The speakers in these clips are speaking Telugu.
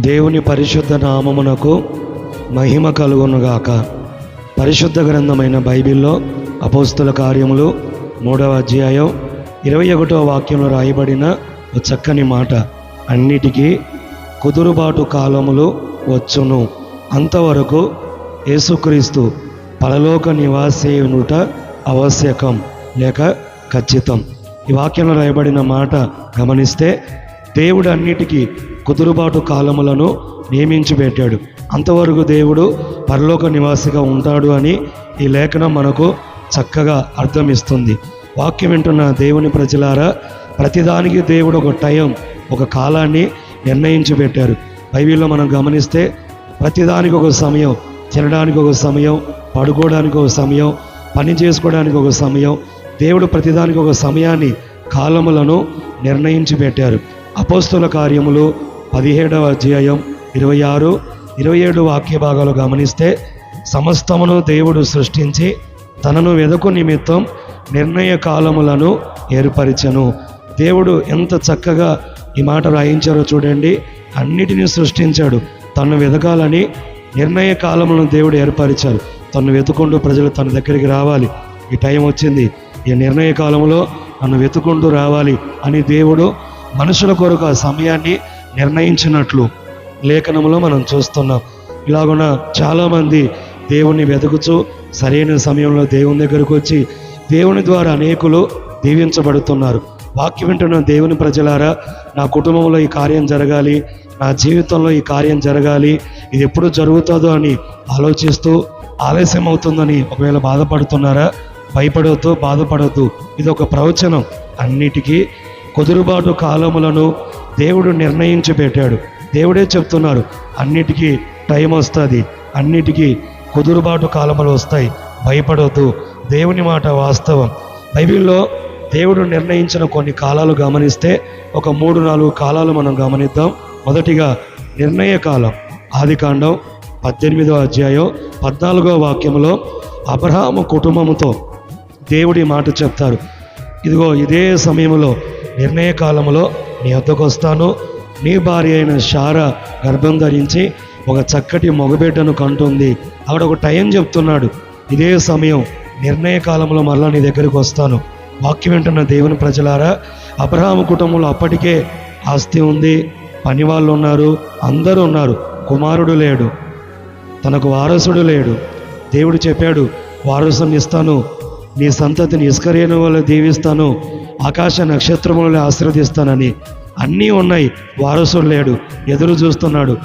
దేవుని పరిశుద్ధ నామమునకు మహిమ కలుగునుగాక. పరిశుద్ధ గ్రంథమైన బైబిల్లో అపోస్తుల కార్యములు మూడవ అధ్యాయం ఇరవై ఒకటో వాక్యంలో రాయబడిన ఒక చక్కని మాట. అన్నిటికీ కుదురుబాటు కాలములు వచ్చును. అంతవరకు యేసుక్రీస్తు పరలోక నివాసేనుట ఆవశ్యకం లేక ఖచ్చితం. ఈ వాక్యంలో రాయబడిన మాట గమనిస్తే దేవుడు అన్నిటికీ కుదురుబాటు కాలములను నియమించి పెట్టాడు. అంతవరకు దేవుడు పరలోక నివాసిగా ఉంటాడు అని ఈ లేఖనం మనకు చక్కగా అర్థమిస్తుంది. వాక్యం వింటున్న దేవుని ప్రజలారా ప్రతిదానికి దేవుడు ఒక టైం ఒక కాలాన్ని నిర్ణయించి పెట్టారు. బైబిల్లో మనం గమనిస్తే ప్రతిదానికి ఒక సమయం తినడానికి ఒక సమయం పడుకోవడానికి ఒక సమయం పని చేసుకోవడానికి ఒక సమయం దేవుడు ప్రతిదానికి ఒక సమయాన్ని కాలములను నిర్ణయించి పెట్టారు. అపోస్తుల కార్యములు పదిహేడవ అధ్యాయం ఇరవై ఆరు ఇరవై ఏడు వాక్య భాగాలు గమనిస్తే సమస్తమును దేవుడు సృష్టించి తనను వెదకు నిమిత్తం నిర్ణయ కాలములను ఏర్పరిచను. దేవుడు ఎంత చక్కగా ఈ మాట రాయించారో చూడండి. అన్నిటినీ సృష్టించాడు. తను వెదకాలని నిర్ణయ కాలములను దేవుడు ఏర్పరిచారు తను వెతుకుంటూ ప్రజలు తన దగ్గరికి రావాలి. ఈ టైం వచ్చింది. ఈ నిర్ణయ కాలంలో నన్ను వెతుకుంటూ రావాలి అని దేవుడు మనుషుల కొరకు ఆ సమయాన్ని నిర్ణయించినట్లు లేఖనంలో మనం చూస్తున్నాం. ఇలాగున చాలామంది దేవుణ్ణి వెతుకుచూ సరైన సమయంలో దేవుని దగ్గరకు వచ్చి దేవుని ద్వారా అనేకులు దీవించబడుతున్నారు. వాక్యం వింటున్న దేవుని ప్రజలారా నా కుటుంబంలో ఈ కార్యం జరగాలి నా జీవితంలో ఈ కార్యం జరగాలి ఇది ఎప్పుడు జరుగుతుందో అని ఆలోచిస్తూ ఆలస్యం అవుతుందని ఒకవేళ బాధపడుతున్నారా భయపడవద్దు బాధపడవద్దు. ఇది ఒక ప్రవచనం. అన్నిటికీ కుదురుబాటు కాలములను దేవుడు నిర్ణయించి పెట్టాడు. దేవుడే చెప్తున్నారు అన్నిటికీ టైం వస్తుంది అన్నిటికీ కుదురుబాటు కాలములు వస్తాయి భయపడవద్దు దేవుని మాట వాస్తవం. బైబిల్లో దేవుడు నిర్ణయించిన కొన్ని కాలాలు గమనిస్తే ఒక మూడు నాలుగు కాలాలు మనం గమనిద్దాం. మొదటిగా నిర్ణయ కాలం ఆది కాండం పద్దెనిమిదో అధ్యాయం పద్నాలుగో వాక్యంలో అబ్రహాము కుటుంబముతో దేవుడి మాట చెప్తారు. ఇదిగో ఇదే సమయంలో నిర్ణయ కాలంలో నీ వద్దకు వస్తాను. నీ భార్య అయిన శార గర్భం ధరించి ఒక చక్కటి మగబిడ్డను కంటుంది. ఆవిడ ఒక టైం చెప్తున్నాడు. ఇదే సమయం నిర్ణయ కాలంలో మరలా నీ దగ్గరికి వస్తాను. వాక్యం వింటున్న దేవుని ప్రజలారా అబ్రహాము కుటుంబంలో అప్పటికే ఆస్తి ఉంది. పని వాళ్ళు ఉన్నారు అందరూ ఉన్నారు. కుమారుడు లేడు. తనకు వారసుడు లేడు. దేవుడు చెప్పాడు వారసుని ఇస్తాను. నీ సంతతిని ఇస్కరేణు వల్ల దీవిస్తాను. ఆకాశ నక్షత్రములను ఆశీర్వదిస్తానని. అన్నీ ఉన్నాయి. వారసుడు లేడు. ఎదురు చూస్తున్నాడు.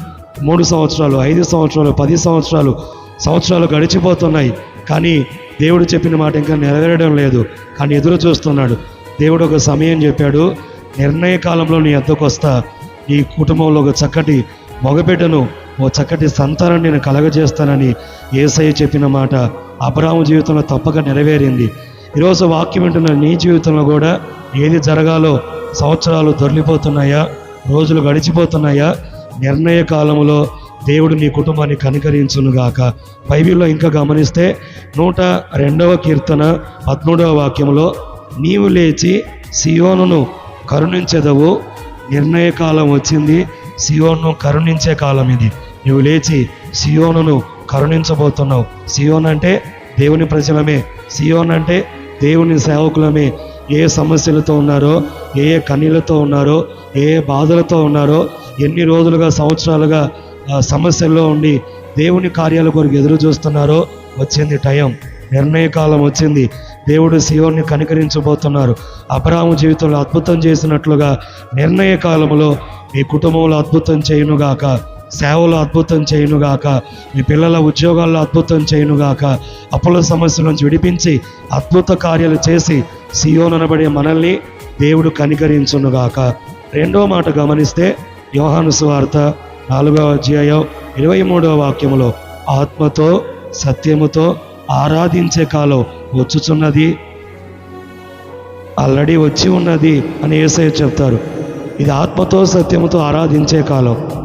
మూడు సంవత్సరాలు ఐదు సంవత్సరాలు పది సంవత్సరాలు సంవత్సరాలు గడిచిపోతున్నాయి. కానీ దేవుడు చెప్పిన మాట ఇంకా నెరవేరడం లేదు. కానీ ఎదురు చూస్తున్నాడు. దేవుడు ఒక సమయం చెప్పాడు నిర్ణయ కాలంలో నీ ఎద్దకు వస్తా. నీ కుటుంబంలో ఒక చక్కటి మగబిడ్డను ఓ చక్కటి సంతానం నేను కలగజేస్తానని ఏసయ్య చెప్పిన మాట అబ్రాహ్మ జీవితంలో తప్పక నెరవేరింది. ఈరోజు వాక్యం వింటున్న నీ జీవితంలో కూడా ఏది జరగాలో సంవత్సరాలు దొరికిపోతున్నాయా? రోజులు గడిచిపోతున్నాయా? నిర్ణయ కాలంలో దేవుడు నీ కుటుంబాన్ని కనికరించునుగాక. బైబిల్లో ఇంకా గమనిస్తే నూట రెండవ కీర్తన పద్మూడవ వాక్యంలో నీవు లేచి సియోనును కరుణించెదవు. నిర్ణయ కాలం వచ్చింది సియోను కరుణించే కాలం ఇది. నువ్వు లేచి సియోనును కరుణించబోతున్నావు. సియోన్ అంటే దేవుని ప్రజలమే. సియోన్ అంటే దేవుని సేవకులమే ఏ సమస్యలతో ఉన్నారో ఏ కన్నీలతో ఉన్నారో ఏ బాధలతో ఉన్నారో ఎన్ని రోజులుగా సంవత్సరాలుగా ఆ సమస్యల్లో ఉండి దేవుని కార్యాల కొరకు ఎదురు చూస్తున్నారో వచ్చింది టైం. నిర్ణయ కాలం వచ్చింది. దేవుడు శివుణ్ణి కనికరించబోతున్నారు. అబ్రాహము జీవితంలో అద్భుతం చేసినట్లుగా నిర్ణయ కాలంలో మీ కుటుంబంలో అద్భుతం చేయునుగాక. సేవలో అద్భుతం చేయునుగాక మీ పిల్లల ఉద్యోగాల్లో అద్భుతం చేయునుగాక అప్పుల సమస్యల నుంచి విడిపించి అద్భుత కార్యాలు చేసి సియోన్ మనల్ని దేవుడు కనికరించునుగాక. రెండో మాట గమనిస్తే యోహాను సువార్త నాలుగవ అధ్యాయం ఇరవై మూడవ వాక్యములో ఆత్మతో సత్యముతో ఆరాధించే కాలం వచ్చుచున్నది ఆల్రెడీ వచ్చి ఉన్నది అని ఏసై చెప్తారు. ఇది ఆత్మతో సత్యముతో ఆరాధించే కాలం.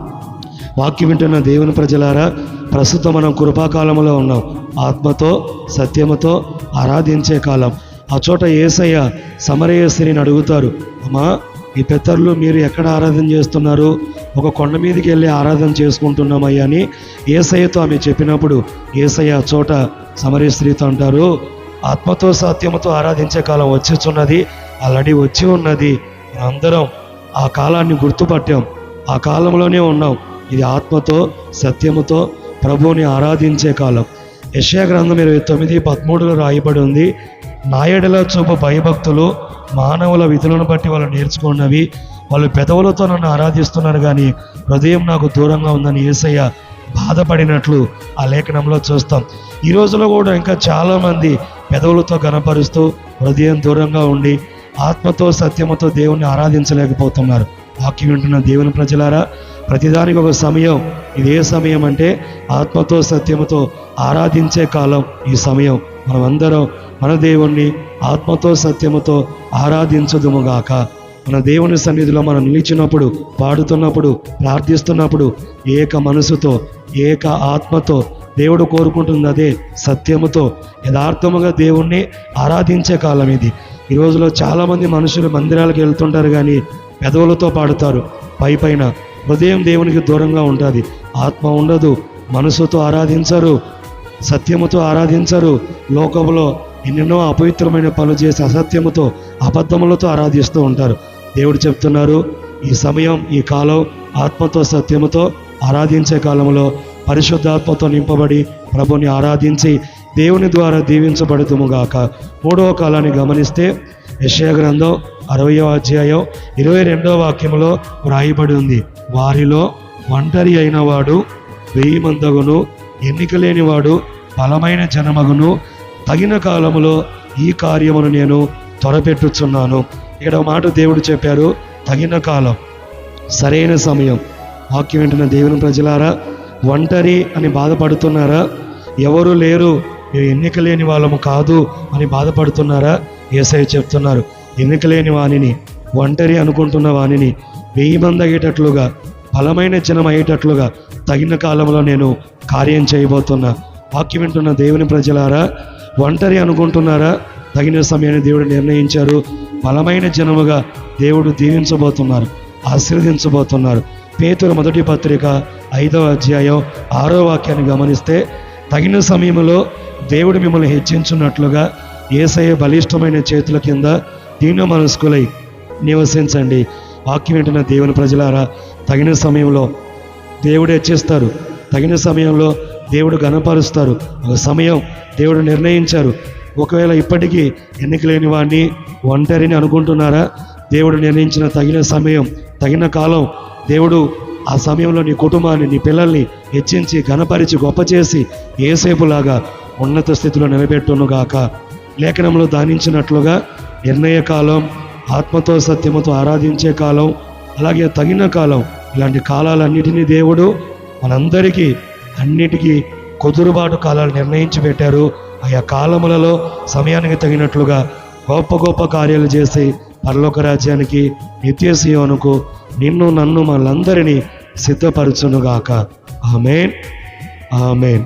వాక్యం వింటున్న దేవుని ప్రజలారా ప్రస్తుతం మనం కృపాకాలంలో ఉన్నాం. ఆత్మతో సత్యముతో ఆరాధించే కాలం. ఆ చోట ఏసయ్య సమరయ స్త్రీని అడుగుతారు అమ్మా ఈ పెద్దర్లు మీరు ఎక్కడ ఆరాధన చేస్తున్నారు? ఒక కొండ మీదకి వెళ్ళి ఆరాధన చేసుకుంటున్నామయ్యా అని ఏసయ్యతో ఆమె చెప్పినప్పుడు ఏసయ్య ఆ చోట సమరీ స్త్రీతో అంటారు ఆత్మతో సత్యముతో ఆరాధించే కాలం వచ్చేచున్నది ఆల్రెడీ వచ్చి ఉన్నది. అందరం ఆ కాలాన్ని గుర్తుపట్టాం. ఆ కాలంలోనే ఉన్నాం. ఇది ఆత్మతో సత్యముతో ప్రభువుని ఆరాధించే కాలం. యెషయా గ్రంథం ఇరవై తొమ్మిది పదమూడులో రాయబడి ఉంది నాయడల చూపు భయభక్తులు మానవుల విధులను బట్టి వాళ్ళు నేర్చుకున్నవి వాళ్ళు పెదవులతో నన్ను ఆరాధిస్తున్నారు కానీ హృదయం నాకు దూరంగా ఉందని ఏసయ్య బాధపడినట్లు ఆ లేఖనంలో చూస్తాం. ఈ రోజులో కూడా ఇంకా చాలామంది పెదవులతో గనపరుస్తూ హృదయం దూరంగా ఉండి ఆత్మతో సత్యముతో దేవుణ్ణి ఆరాధించలేకపోతున్నారు. వాక్యం వింటున్న దేవుని ప్రజలారా ప్రతిదానికి ఒక సమయం. ఇది ఏ సమయం అంటే ఆత్మతో సత్యముతో ఆరాధించే కాలం ఈ సమయం. మనమందరం మన దేవుణ్ణి ఆత్మతో సత్యముతో ఆరాధించదుముగాక. మన దేవుని సన్నిధిలో మనం నిలిచినప్పుడు పాడుతున్నప్పుడు ప్రార్థిస్తున్నప్పుడు ఏక మనసుతో ఏక ఆత్మతో దేవుడు కోరుకుంటుంది అదే సత్యముతో యథార్థముగా దేవుణ్ణి ఆరాధించే కాలం ఇది. ఈ రోజులో చాలామంది మనుషులు మందిరాలకు వెళ్తుంటారు కానీ పెదవులతో పాడుతారు. పై పైన హృదయం దేవునికి దూరంగా ఉంటుంది ఆత్మ ఉండదు. మనసుతో ఆరాధించరు. సత్యముతో ఆరాధించరు. లోకంలో ఎన్నెన్నో అపవిత్రమైన పనులు చేసి అసత్యముతో అబద్ధములతో ఆరాధిస్తూ ఉంటారు. దేవుడు చెప్తున్నారు ఈ సమయం ఈ కాలం ఆత్మతో సత్యముతో ఆరాధించే కాలంలో పరిశుద్ధాత్మతో నింపబడి ప్రభుని ఆరాధించి దేవుని ద్వారా దీవించబడుతుముగాక మూడవ కాలాన్ని గమనిస్తే యెషయా గ్రంథం అరవయో అధ్యాయం ఇరవై రెండో వాక్యంలో వ్రాయబడి ఉంది. వారిలో ఒంటరి అయిన వాడు వెయ్యి మందగును ఎన్నిక లేనివాడు బలమైన జనమగును. తగిన కాలములో ఈ కార్యమును నేను త్వరపెట్టుచున్నాను. ఇక్కడ మాట దేవుడు చెప్పారు తగిన కాలం సరైన సమయం. వాక్యం వింటున్న దేవుని ప్రజలారా ఒంటరి అని బాధపడుతున్నారా? ఎవరు లేరు ఎన్నిక లేని వాళ్ళము కాదు అని బాధపడుతున్నారా? ఏసై చెప్తున్నారు. ఎన్నికలేని వాణిని ఒంటరి అనుకుంటున్న వాణిని వెయ్యి మంది అయ్యేటట్లుగా బలమైన జనం అయ్యేటట్లుగా తగిన కాలంలో నేను కార్యం చేయబోతున్నా. వాక్యం వింటున్న దేవుని ప్రజలారా ఒంటరి అనుకుంటున్నారా? తగిన సమయాన్ని దేవుడు నిర్ణయించారు. బలమైన జనముగా దేవుడు దీవించబోతున్నారు ఆశీర్వదించబోతున్నారు. పేతుల మొదటి పత్రిక ఐదవ అధ్యాయం ఆరో వాక్యాన్ని గమనిస్తే తగిన సమయంలో దేవుడు మిమ్మల్ని హెచ్చించున్నట్లుగా ఏసయ్య బలిష్టమైన చేతుల కింద దీన మనస్కులై నివసించండి. వాక్యం వింటున్న దేవుని ప్రజలారా తగిన సమయంలో దేవుడు హెచ్చిస్తారు తగిన సమయంలో దేవుడు గణపరుస్తారు ఒక సమయం దేవుడు నిర్ణయించారు. ఒకవేళ ఇప్పటికీ ఎన్నిక లేని వాడిని ఒంటరిని అనుకుంటున్నారా? దేవుడు నిర్ణయించిన తగిన సమయం తగిన కాలం దేవుడు ఆ సమయంలో నీ కుటుంబాన్ని నీ పిల్లల్ని హెచ్చించి ఘనపరిచి గొప్ప చేసి ఏసేపులాగా ఉన్నత స్థితిలో నిలబెట్టునుగాక. లేఖనంలో దానించినట్లుగా నిర్ణయ కాలం ఆత్మతో సత్యముతో ఆరాధించే కాలం అలాగే తగిన కాలం. ఇలాంటి కాలాలన్నిటినీ దేవుడు మనందరికీ అన్నిటికీ కుదురుబాటు కాలాలు నిర్ణయించి పెట్టారు. ఆయా కాలములలో సమయానికి తగినట్లుగా గొప్ప గొప్ప కార్యాలు చేసి పరలోక రాజ్యానికి నిత్య సీయోనుకు నిన్ను నన్ను మనందరినీ సిద్ధపరచునుగాక. ఆమెన్. ఆమెన్.